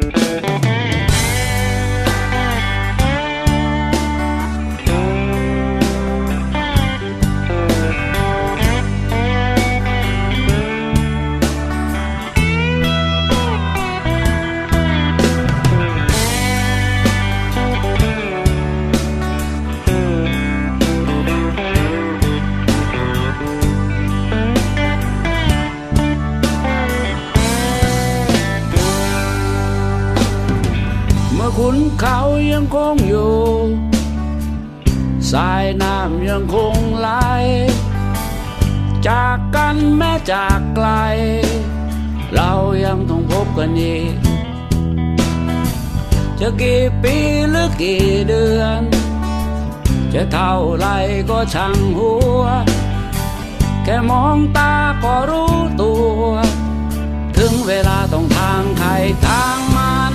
เเขายังคงอยู่ สายน้ำยังคงไหล จากกันแม้จากไกล เรายังต้องพบกันอีกจะกี่ปีหรือกี่เดือน จะเท่าไรก็ช่างหัว แค่มองตาก็รู้ตัว ถึงเวลาต้องทางใครทางมัน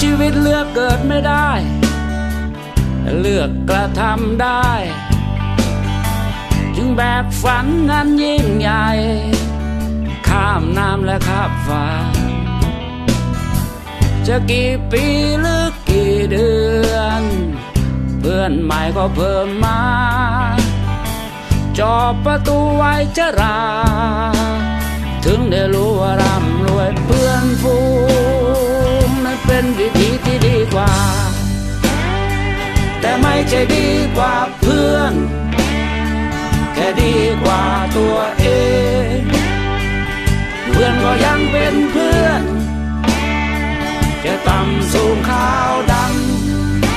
ชีวิตเลือกเกิดไม่ได้ เลือกกระทำได้ จึงแบกฝันนั้นยิ่งใหญ่ ข้ามน้ำและข้ามฟ้า จะกี่ปีหรือกี่เดือน เพื่อนใหม่ก็เพิ่มมา จอบประตูไว้จะรา ถึงได้รู้ว่าร่ำรวยเพื่อนฟู เป็นวิธีที่ดีกว่า แต่ไม่ใช่ดีกว่าเพื่อน แค่ดีกว่าตัวเอง เพื่อนก็ยังเป็นเพื่อน จะต่ำสูงขาวด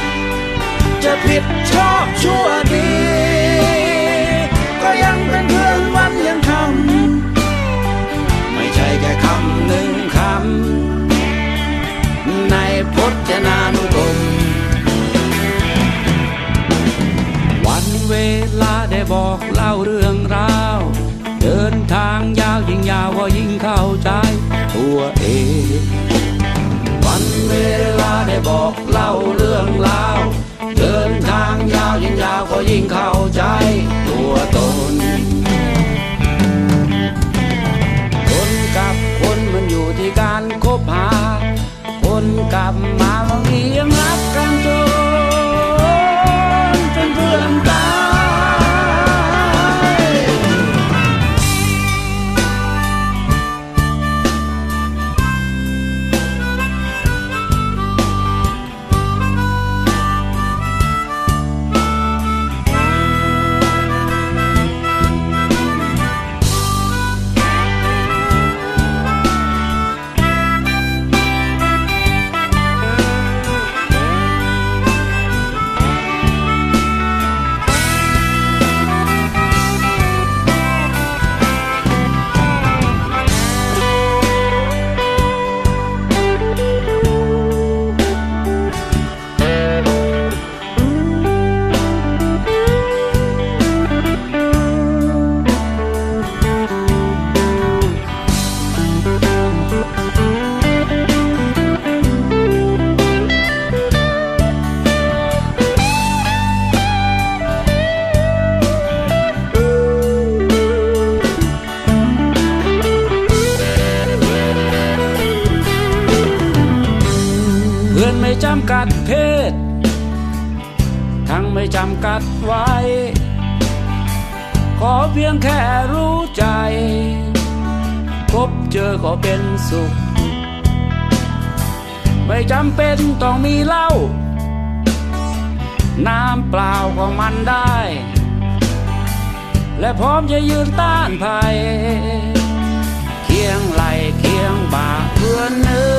ำจะผิดชอบชั่วดี บอกเล่าเรื่องราว เดินทางยาวยิ่งยาวก็ยิ่งเข้าใจตัวเอง วันเวลาได้บอกเล่าเรื่องราว เดินทางยาวยิ่งยาวก็ยิ่งเข้าใจตัว กัดเพศ ทั้งไม่จำกัดไว้ ขอเพียงแค่รู้ใจ พบเจอก็เป็นสุข ไม่จำเป็นต้องมีเหล้าน้ำเปล่าก็มันได้ และพร้อมจะยืนต้านภัย เคียงไหลเคียงบ่าเพื่อนเอ้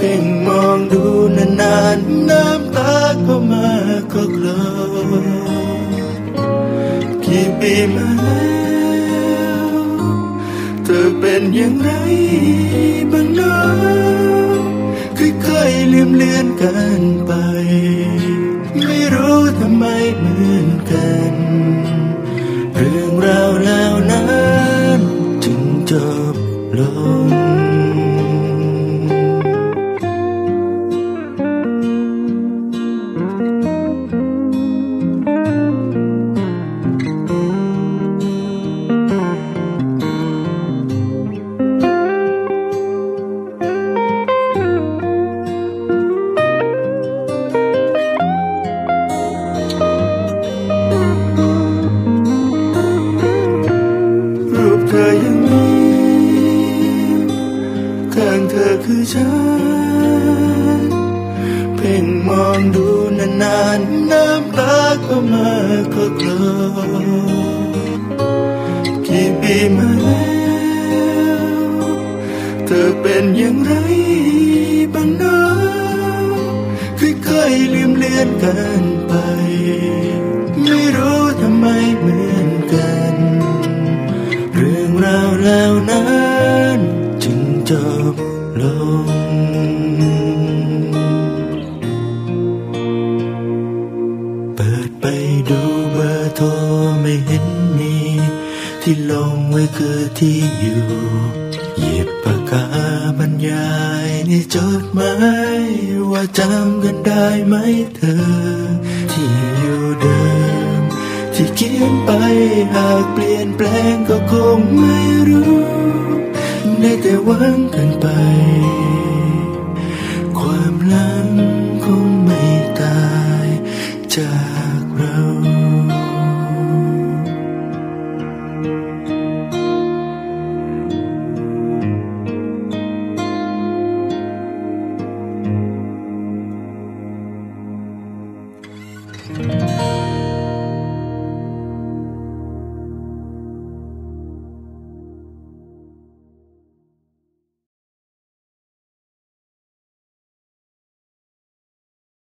พ่งมองดูนานๆน้ำตาก็มาก็กลอกี่ปีมาแล้วเธอเป็นอย่างไรบ้างนะค่อยๆลืมเลือนกันไป ไม่รู้ทำไมเหมือน ฉัน เพ่งมองดูนานๆน้ำตาก็มาก็กลอกี่ปีมาแล้วเธอเป็นอย่างไรบ้างนะค่อยๆลืมเลือนกันไป ไม่รู้ทำไมเหมือนกัน เรื่องราวแล้วนั้นจึงจบ คือที่อยู่ หยิบปากกาบรรยายในจดหมายว่าจำกันได้ไหมเธอ ที่อยู่เดิม ที่เขียนไปหากเปลี่ยนแปลงก็คงไม่รู้ ได้แต่หวังกันไป